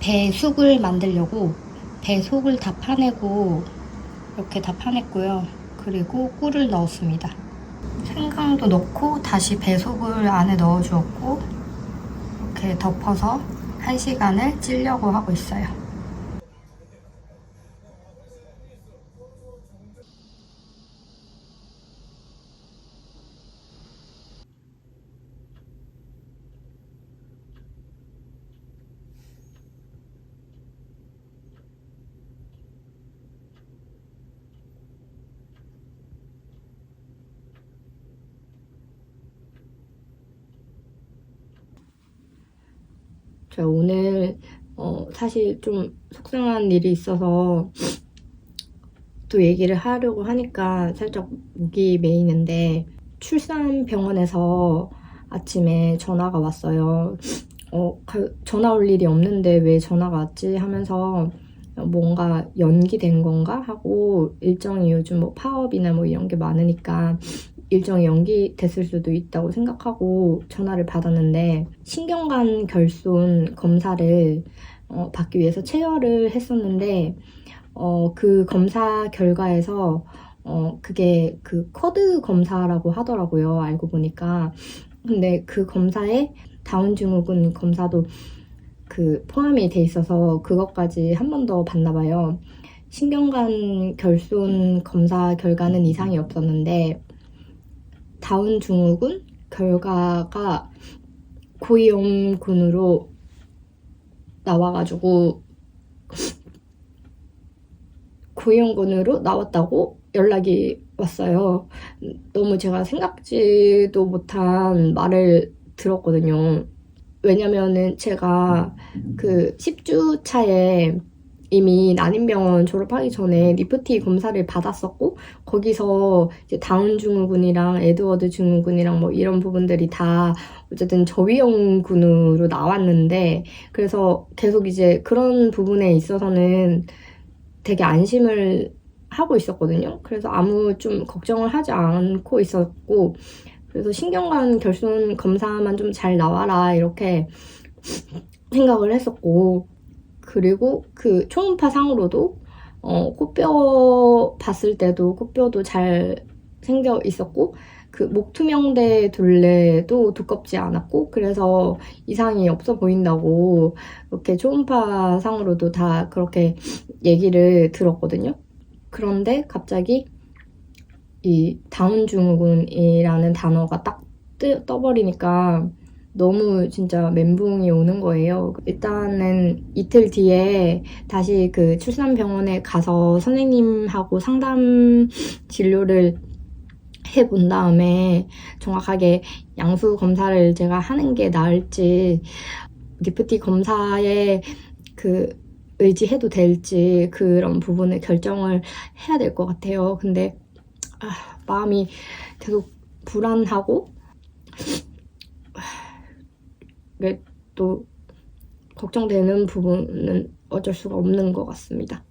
배 속을 만들려고 배 속을 다 파내고 이렇게 다 파냈고요. 그리고 꿀을 넣었습니다. 생강도 넣고 다시 배 속을 안에 넣어주었고 이렇게 덮어서 1시간을 찌려고 하고 있어요. 제가 오늘 어, 사실 좀 속상한 일이 있어서 또 얘기를 하려고 하니까 살짝 목이 메이는데 출산병원에서 아침에 전화가 왔어요. 어, 가- 전화 올 일이 없는데 왜 전화가 왔지 하면서 뭔가 연기된 건가 하고 일정이 요즘 뭐 파업이나 뭐 이런 게 많으니까 일정이 연기됐을 수도 있다고 생각하고 전화를 받았는데 신경관 결손 검사를 어, 받기 위해서 체열을 했었는데 어, 그 검사 결과에서 어, 그게 그 쿼드 검사라고 하더라고요. 알고 보니까. 근데 그 검사에 다운 증후군 검사도 그 포함이 돼 있어서 그것까지 한 번 더 봤나 봐요. 신경관 결손 검사 결과는 이상이 없었는데 다운 증후군 결과가 고위험군으로 나와가지고 고위험군으로 나왔다고 연락이 왔어요. 너무 제가 생각지도 못한 말을 들었거든요. 왜냐면은 제가 그 10주 차에 이미 난임병원 졸업하기 전에 리프티 검사를 받았었고 거기서 이제 다운 증후군이랑 에드워드 증후군이랑 뭐 이런 부분들이 다 어쨌든 저위험군으로 나왔는데 그래서 계속 이제 그런 부분에 있어서는 되게 안심을 하고 있었거든요. 그래서 아무 좀 걱정을 하지 않고 있었고 그래서 신경관 결손 검사만 좀 잘 나와라 이렇게 생각을 했었고 그리고 그 초음파 상으로도 어, 코뼈 봤을 때도 코뼈도 잘 생겨 있었고 그 목투명대 둘레도 두껍지 않았고 그래서 이상이 없어 보인다고 이렇게 초음파 상으로도 다 그렇게 얘기를 들었거든요. 그런데 갑자기 이 다운 증후군이라는 단어가 딱 뜨, 떠버리니까 너무 진짜 멘붕이 오는 거예요. 일단은 이틀 뒤에 다시 그 출산병원에 가서 선생님하고 상담 진료를 해 본 다음에 정확하게 양수 검사를 제가 하는 게 나을지 리프티 검사에 그 의지해도 될지 그런 부분을 결정을 해야 될 것 같아요. 근데 아, 마음이 계속 불안하고 또 걱정되는 부분은 어쩔 수가 없는 것 같습니다.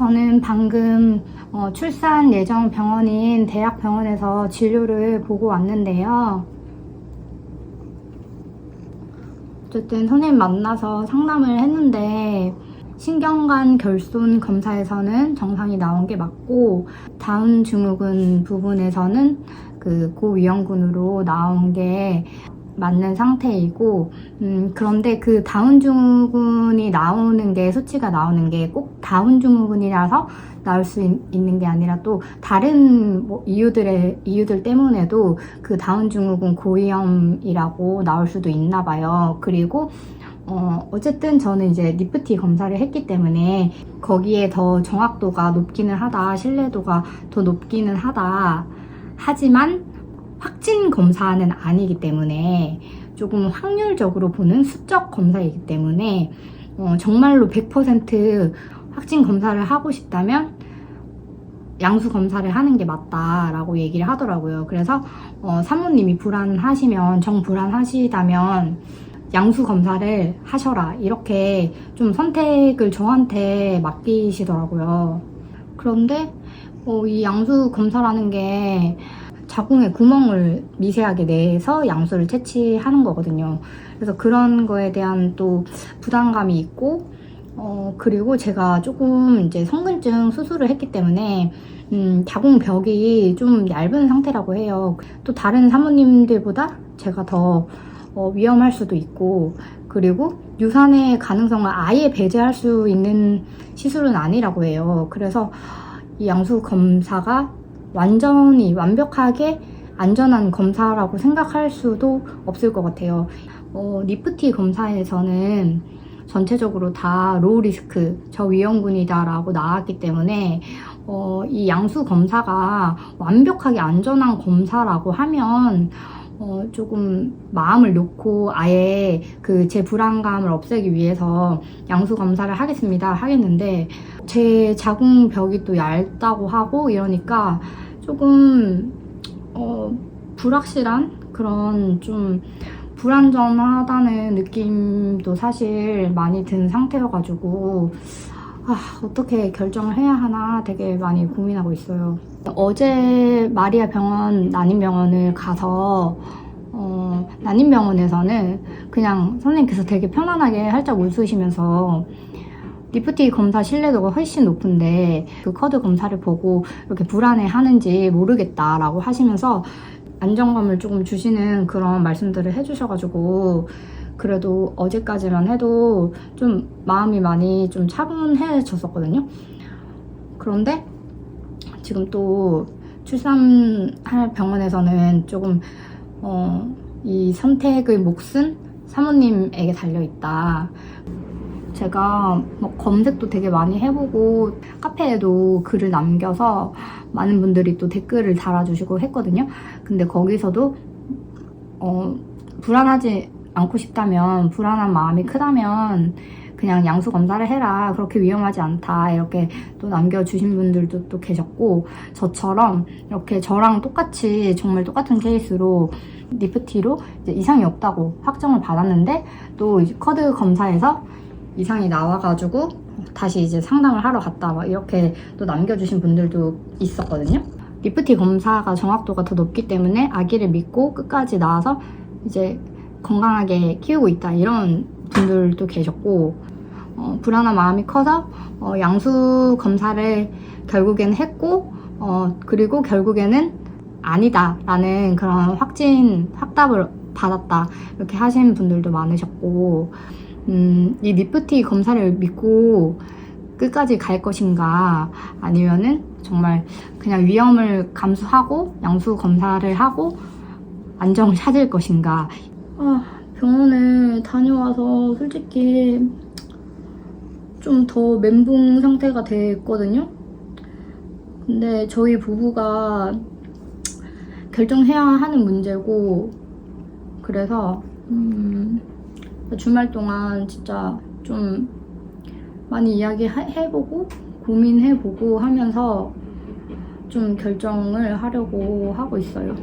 저는 방금 어, 출산 예정 병원인 대학병원에서 진료를 보고 왔는데요. 어쨌든 선생님 만나서 상담을 했는데 신경관 결손 검사에서는 정상이 나온 게 맞고 다운 증후군 부분에서는 그 고위험군으로 나온 게 맞는 상태이고 음, 그런데 그 다운 증후군이 나오는 게 수치가 나오는 게 꼭 다운 증후군이라서 나올 수 있, 있는 게 아니라 또 다른 뭐 이유들의 이유들 때문에도 그 다운 증후군 고위험이라고 나올 수도 있나 봐요. 그리고 어, 어쨌든 저는 이제 니프티 검사를 했기 때문에 거기에 더 정확도가 높기는 하다, 신뢰도가 더 높기는 하다. 하지만 확진 검사는 아니기 때문에 조금 확률적으로 보는 수적 검사이기 때문에 어, 정말로 100% 확진 검사를 하고 싶다면 양수 검사를 하는 게 맞다라고 얘기를 하더라고요. 그래서 어, 사모님이 불안하시면 정 불안하시다면 양수 검사를 하셔라 이렇게 좀 선택을 저한테 맡기시더라고요. 그런데 어, 이 양수 검사라는 게 자궁에 구멍을 미세하게 내서 양수를 채취하는 거거든요. 그래서 그런 거에 대한 또 부담감이 있고, 어, 그리고 제가 조금 이제 성근증 수술을 했기 때문에, 음, 자궁벽이 좀 얇은 상태라고 해요. 또 다른 사모님들보다 제가 더 어, 위험할 수도 있고, 그리고 유산의 가능성을 아예 배제할 수 있는 시술은 아니라고 해요. 그래서 이 양수 검사가 완전히 완벽하게 안전한 검사라고 생각할 수도 없을 것 같아요. 어, 리프티 검사에서는 전체적으로 다 로우 리스크, 저위험군이다라고 나왔기 때문에 어, 이 양수 검사가 완벽하게 안전한 검사라고 하면 어, 조금 마음을 놓고 아예 그 제 불안감을 없애기 위해서 양수 검사를 하겠습니다. 하겠는데 제 자궁벽이 또 얇다고 하고 이러니까 조금 어, 불확실한 그런 좀 불안전하다는 느낌도 사실 많이 든 상태여가지고 아, 어떻게 결정을 해야 하나 되게 많이 고민하고 있어요. 어제 마리아 병원 난임병원을 가서 어, 난임병원에서는 그냥 선생님께서 되게 편안하게 활짝 웃으시면서 리프티 검사 신뢰도가 훨씬 높은데 그 커드 검사를 보고 이렇게 불안해 하는지 모르겠다라고 하시면서 안정감을 조금 주시는 그런 말씀들을 해주셔가지고 그래도 어제까지만 해도 좀 마음이 많이 좀 차분해졌었거든요. 그런데 지금 또 출산할 병원에서는 조금 어, 이 선택의 몫은 사모님에게 달려 있다. 제가 뭐 검색도 되게 많이 해보고 카페에도 글을 남겨서 많은 분들이 또 댓글을 달아주시고 했거든요. 근데 거기서도 어, 불안하지 않고 싶다면 불안한 마음이 크다면 그냥 양수 검사를 해라 그렇게 위험하지 않다 이렇게 또 남겨주신 분들도 또 계셨고 저처럼 이렇게 저랑 똑같이 정말 똑같은 케이스로 니프티로 이상이 없다고 확정을 받았는데 또 커드 검사에서 이상이 나와가지고 다시 이제 상담을 하러 갔다 막 이렇게 또 남겨주신 분들도 있었거든요. 리프티 검사가 정확도가 더 높기 때문에 아기를 믿고 끝까지 나와서 이제 건강하게 키우고 있다 이런 분들도 계셨고 어, 불안한 마음이 커서 어, 양수 검사를 결국엔 했고 어, 그리고 결국에는 아니다라는 그런 확진 확답을 받았다 이렇게 하신 분들도 많으셨고 음, 이 리프티 검사를 믿고 끝까지 갈 것인가 아니면은 정말 그냥 위험을 감수하고 양수 검사를 하고 안정을 찾을 것인가 아, 병원에 다녀와서 솔직히 좀 더 멘붕 상태가 됐거든요. 근데 저희 부부가 결정해야 하는 문제고 그래서 음, 주말 동안 진짜 좀 많이 이야기해보고 고민해보고 하면서 좀 결정을 하려고 하고 있어요.